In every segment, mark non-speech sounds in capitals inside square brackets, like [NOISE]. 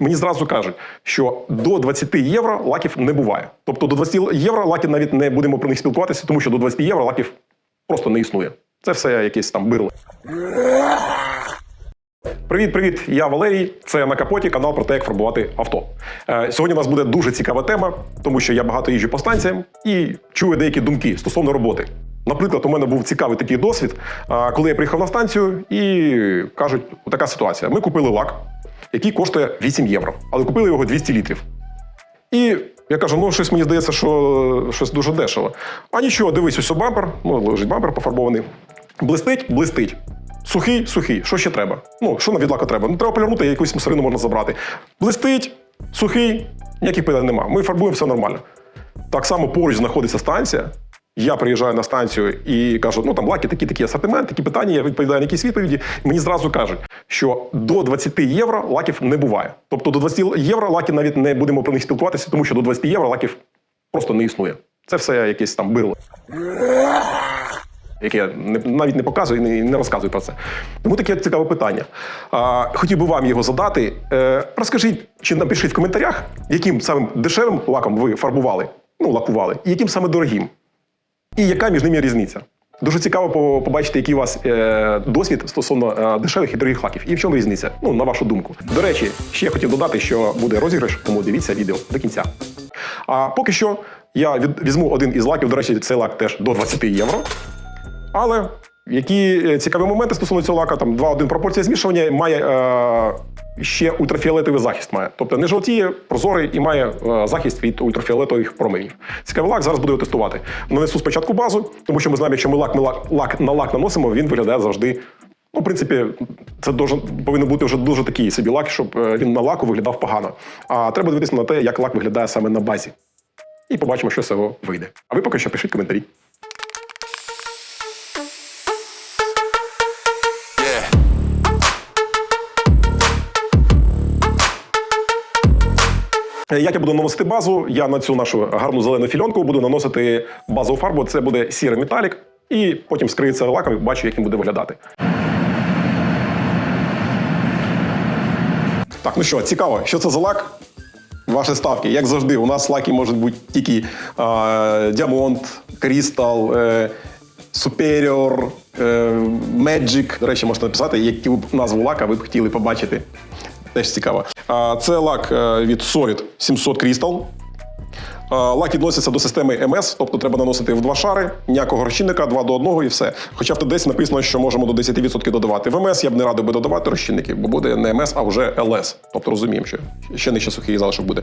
Мені зразу кажуть, що до 20 євро лаків не буває. Тобто до 20 євро лаків навіть не будемо про них спілкуватися, тому що до 20 євро лаків просто не існує. Це все якесь там бирло. Привіт, привіт! Я Валерій. Це на капоті канал про те, як фарбувати авто. Е, Сьогодні у нас буде дуже цікава тема, тому що я багато їжджу по станціям і чую деякі думки стосовно роботи. Наприклад, у мене був цікавий такий досвід, коли я приїхав на станцію і кажуть, така ситуація: ми купили лак, який коштує 8 євро, але купили його 200 літрів. І я кажу, ну щось мені здається, що щось дуже дешево. А нічого, дивись, ось бампер, ну лежить бампер пофарбований. Блистить, блистить. Сухий, сухий. Що ще треба? Ну, що на відлака треба? Ну, треба полірнути, якусь мусорину можна забрати. Блистить, сухий, ніяких питань нема. Ми фарбуємо все нормально. Так само поруч знаходиться станція. Я приїжджаю на станцію і кажу, ну там лаки, такі такі асортимент, такі питання, я відповідаю на якісь відповіді. Мені зразу кажуть, що до 20 євро лаків не буває. Тобто до 20 євро лаки навіть не будемо про них спілкуватися, тому що до 20 євро лаків просто не існує. Це все якесь там бирло. Яке я навіть не показую і не, не розказую про це. Тому таке цікаве питання. А, хотів би вам його задати. Е, розкажіть чи напишіть в коментарях, яким самим дешевим лаком ви фарбували, ну, лакували, і яким саме дорогим. І яка між ними різниця? Дуже цікаво побачити, який у вас е, досвід стосовно е, дешевих і дорогих лаків. І в чому різниця? Ну, на вашу думку. До речі, ще я хотів додати, що буде розіграш, тому дивіться відео до кінця. А поки що я візьму один із лаків. До речі, цей лак теж до 20 євро. Але які е, цікаві моменти стосовно цього лака, там 2-1 пропорція змішування має е, ще ультрафіолетовий захист. Має. Тобто не жовтіє, прозорий і має е, захист від ультрафіолетових променів. Цікавий лак, зараз буду його тестувати. Нанесу спочатку базу, тому що ми знаємо, якщо ми лак, ми лак, лак на лак наносимо, він виглядає завжди. Ну, в принципі, це повинен бути вже дуже такий собі лак, щоб е, він на лаку виглядав погано. А треба дивитися на те, як лак виглядає саме на базі. І побачимо, що з цього вийде. А ви поки що пишіть коментарі. Як я буду наносити базу, я на цю нашу гарну зелену фільонку буду наносити базову фарбу. Це буде сірий металік, і потім скриється лаком і бачу, як він буде виглядати. Так, ну що, цікаво, що це за лак? Ваші ставки, як завжди, у нас лаки можуть бути тільки е, Діамонт, Крістал, е, Superior, е, Magic. До речі, можете написати, яку назву лака ви б хотіли побачити. Теж цікаво. Це лак е, від Solid 700 Crystal. Лак відноситься до системи МС, тобто треба наносити в два шари, ніякого розчинника, два до одного і все. Хоча в ТДС написано, що можемо до 10% додавати. В МС я б не радив би додавати розчинники, бо буде не МС, а вже ЛС. Тобто розуміємо, що ще нижче сухий залишок буде.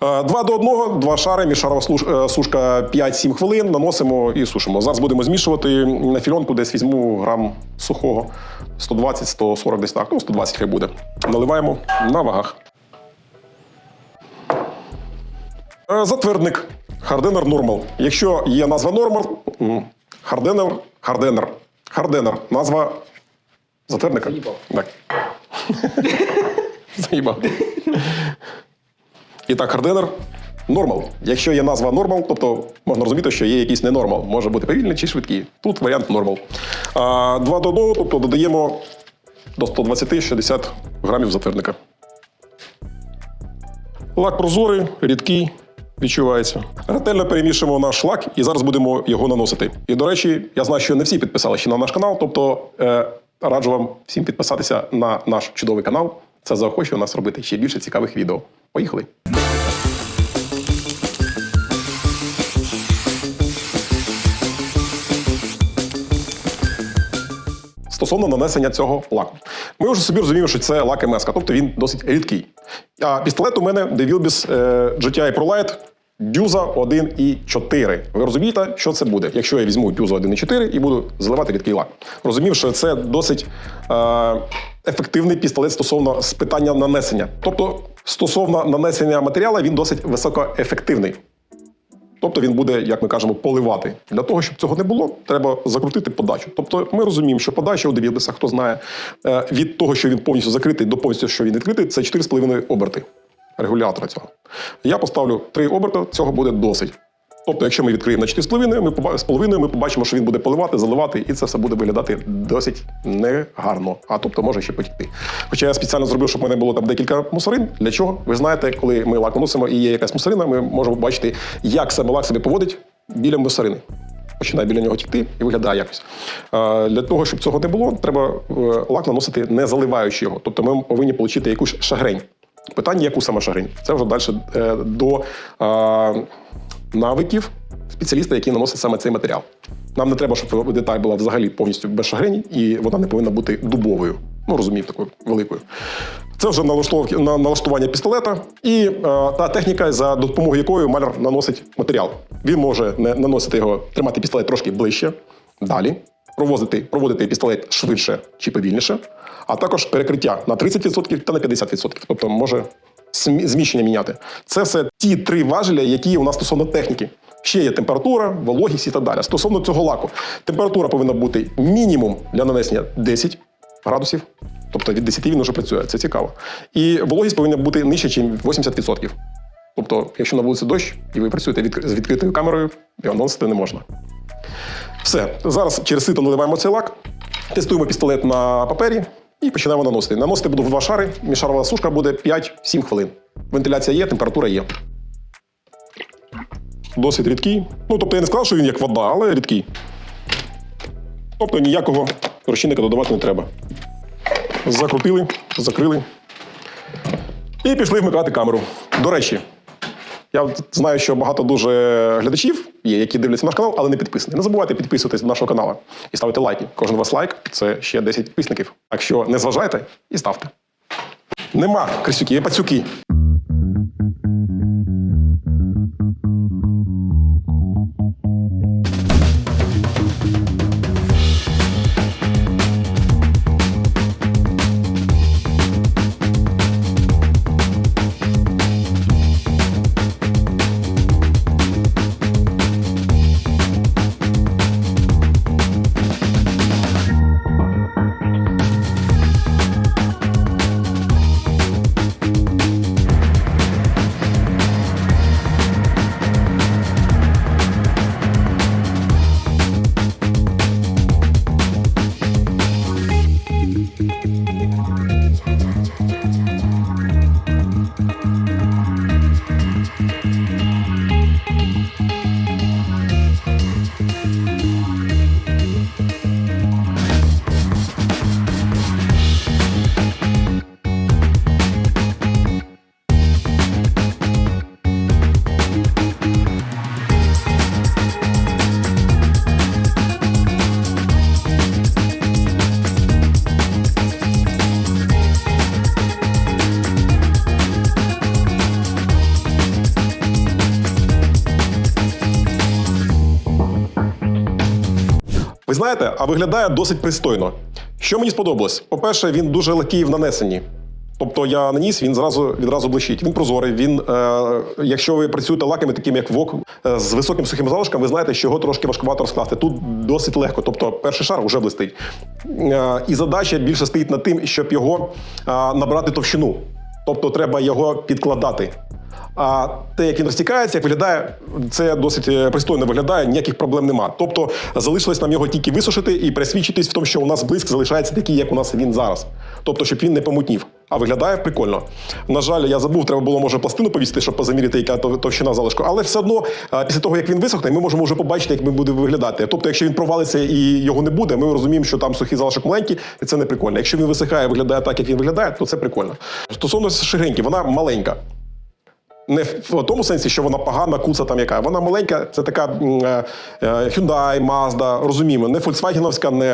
Два до одного, два шари, міжшарова слуш- е, сушка 5-7 хвилин, наносимо і сушимо. Зараз будемо змішувати на фільонку, десь візьму грам сухого 120-140 десь так, ну 120 хай буде. Наливаємо на вагах. Затвердник. Харденер Нормал. Якщо є назва Нормал, Харденер, Харденер. Харденер. Назва затвердника. Заїбав. Так. [LAUGHS] Заїбав. І так, Харденер. Нормал. Якщо є назва нормал, тобто можна розуміти, що є якийсь ненормал. Може бути повільний чи швидкий. Тут варіант нормал. А, два до одного, тобто додаємо до 120-60 грамів затвердника. Лак прозорий, рідкий, відчувається. Ретельно перемішуємо наш лак і зараз будемо його наносити. І, до речі, я знаю, що не всі підписали ще на наш канал, тобто е, раджу вам всім підписатися на наш чудовий канал. Це заохочує нас робити ще більше цікавих відео. Поїхали! Стосовно нанесення цього лаку. Ми вже собі розуміємо, що це лак МС, тобто він досить рідкий. А пістолет у мене DeVilbiss е, GTI ProLight Дюза 1,4. Ви розумієте, що це буде? Якщо я візьму Дюза 1,4 і буду заливати рідкий лак. Розумів, що це досить е, ефективний пістолет стосовно з питання нанесення. Тобто, стосовно нанесення матеріалу, він досить високоефективний. Тобто він буде, як ми кажемо, поливати. Для того, щоб цього не було, треба закрутити подачу. Тобто ми розуміємо, що подача у Девілбеса, хто знає, е, від того, що він повністю закритий, до повністю, що він відкритий, це 4,5 оберти регулятора цього. Я поставлю 3 оберти, цього буде досить. Тобто, якщо ми відкриємо на 4,5, ми з половиною, ми побачимо, що він буде поливати, заливати, і це все буде виглядати досить негарно. А тобто може ще потікти. Хоча я спеціально зробив, щоб в мене було там декілька мусорин. Для чого? Ви знаєте, коли ми лак наносимо і є якась мусорина, ми можемо бачити, як себе лак себе поводить біля мусорини. Починає біля нього тікти і виглядає якось. Для того, щоб цього не було, треба е, лак наносити не заливаючи його. Тобто ми повинні отримати якусь шагрень. Питання, яку саме шагрень? Це вже далі е, до е, навиків спеціаліста, який наносить саме цей матеріал. Нам не треба, щоб деталь була взагалі повністю без шагрені, і вона не повинна бути дубовою. Ну, розумію, такою великою. Це вже на налаштування пістолета і е, та техніка, за допомогою якої маляр наносить матеріал. Він може не наносити його, тримати пістолет трошки ближче, далі, провозити, проводити пістолет швидше чи повільніше, а також перекриття на 30% та на 50%. Тобто може зміщення міняти. Це все ті три важеля, які у нас стосовно техніки. Ще є температура, вологість і так далі. Стосовно цього лаку, температура повинна бути мінімум для нанесення 10 градусів. Тобто від 10 він вже працює, це цікаво. І вологість повинна бути нижче, ніж 80%. Тобто, якщо на вулиці дощ і ви працюєте з відкритою камерою, його наносити не можна. Все, зараз через сито наливаємо цей лак, тестуємо пістолет на папері і починаємо наносити. Наносити буду в два шари. Мішарова сушка буде 5-7 хвилин. Вентиляція є, температура є. Досить рідкий. Ну, тобто я не сказав, що він як вода, але рідкий. Тобто ніякого розчинника додавати не треба. Закрутили, закрили. І пішли вмикати камеру. До речі, я знаю, що багато дуже глядачів є, які дивляться наш канал, але не підписані. Не забувайте підписуватись до нашого каналу і ставити лайки. Кожен вас лайк це ще 10 підписників. Так що не зважайте і ставте. Нема крисюки, є пацюки. Ви знаєте, а виглядає досить пристойно. Що мені сподобалось? По-перше, він дуже легкий в нанесенні. Тобто я наніс, він зразу відразу блищить. Він прозорий. Він, е, якщо ви працюєте лаками, такими як вок, е, з високим сухим залишком, ви знаєте, що його трошки важкувато розкласти. Тут досить легко. Тобто перший шар вже блистить. Е, і задача більше стоїть над тим, щоб його е, набрати товщину. Тобто треба його підкладати. А те, як він розтікається, як виглядає, це досить е, пристойно виглядає, ніяких проблем нема. Тобто залишилось нам його тільки висушити і пересвідчитись в тому, що у нас блиск залишається такий, як у нас він зараз. Тобто, щоб він не помутнів. А виглядає прикольно. На жаль, я забув, треба було може пластину повісити, щоб позаміряти, яка товщина залишку. Але все одно, після того як він висохне, ми можемо вже побачити, як він буде виглядати. Тобто, якщо він провалиться і його не буде, ми розуміємо, що там сухий залишок маленький, і це не прикольно. Якщо він висихає, виглядає так, як він виглядає, то це прикольно. Стосовно ширинки, вона маленька. Не в тому сенсі, що вона погана, куца там яка. Вона маленька, це така е, е, Hyundai, Mazda, розуміємо. Не Volkswagen, не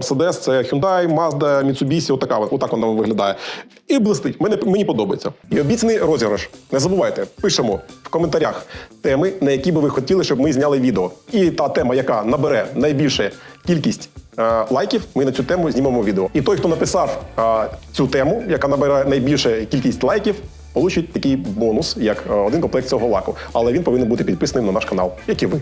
Mercedes, це Hyundai, Mazda, Mitsubishi, отака, отак вона виглядає. І блистить. Мені, мені подобається. І обіцяний розіграш. Не забувайте, пишемо в коментарях теми, на які би ви хотіли, щоб ми зняли відео. І та тема, яка набере найбільше кількість е, лайків, ми на цю тему знімемо відео. І той, хто написав е, цю тему, яка набере найбільше кількість лайків, получить такий бонус, як е, один комплект цього лаку. Але він повинен бути підписаним на наш канал, як і ви.